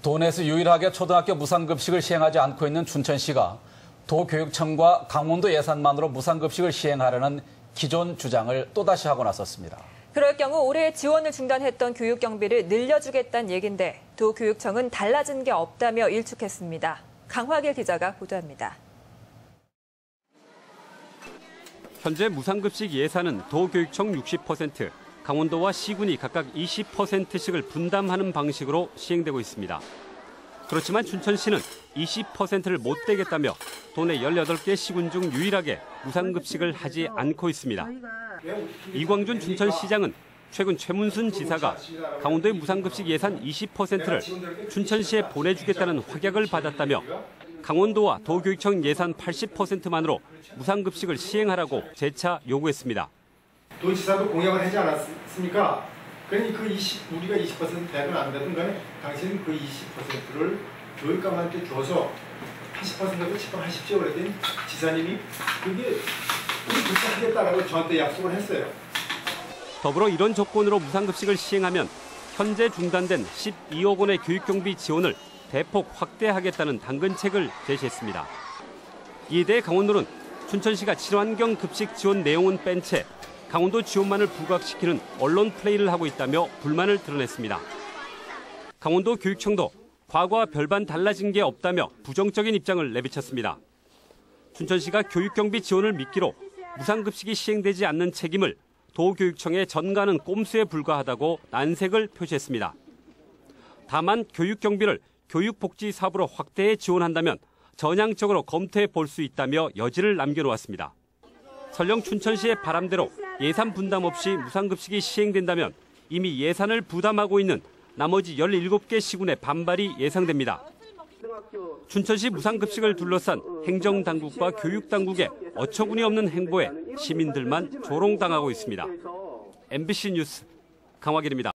도내에서 유일하게 초등학교 무상급식을 시행하지 않고 있는 춘천시가 도교육청과 강원도 예산만으로 무상급식을 시행하려는 기존 주장을 또다시 하고 나섰습니다. 그럴 경우 올해 지원을 중단했던 교육 경비를 늘려주겠다는 얘긴데 도교육청은 달라진 게 없다며 일축했습니다. 강화길 기자가 보도합니다. 현재 무상급식 예산은 도교육청 60%, 강원도와 시군이 각각 20%씩을 분담하는 방식으로 시행되고 있습니다. 그렇지만 춘천시는 20%를 못 떼겠다며 도내 18개 시군 중 유일하게 무상급식을 하지 않고 있습니다. 이광준 춘천시장은 최근 최문순 지사가 강원도의 무상급식 예산 20%를 춘천시에 보내주겠다는 확약을 받았다며 강원도와 도교육청 예산 80%만으로 무상급식을 시행하라고 재차 요구했습니다. 도지사도 공약을 하지 않았습니까? 그러니 그 20, 우리가 20% 되든 안 되든 간에 당신은 그 20%를 교육감한테 줘서 80%도 집행하십시오. 그랬더니 지사님이 그게 우리 그렇게 하겠다라고 저한테 약속을 했어요. 더불어 이런 조건으로 무상급식을 시행하면 현재 중단된 12억 원의 교육 경비 지원을 대폭 확대하겠다는 당근책을 제시했습니다. 이에 대해 강원도는 춘천시가 친환경 급식 지원 내용은 뺀 채 강원도 지원만을 부각시키는 언론 플레이를 하고 있다며 불만을 드러냈습니다. 강원도 교육청도 과거와 별반 달라진 게 없다며 부정적인 입장을 내비쳤습니다. 춘천시가 교육경비 지원을 미끼로 무상급식이 시행되지 않는 책임을 도교육청에 전가는 꼼수에 불과하다고 난색을 표시했습니다. 다만 교육경비를 교육복지 사업으로 확대해 지원한다면 전향적으로 검토해 볼 수 있다며 여지를 남겨놓았습니다. 설령 춘천시의 바람대로 예산 분담 없이 무상급식이 시행된다면 이미 예산을 부담하고 있는 나머지 17개 시군의 반발이 예상됩니다. 춘천시 무상급식을 둘러싼 행정당국과 교육당국의 어처구니 없는 행보에 시민들만 조롱당하고 있습니다. MBC 뉴스 강화길입니다.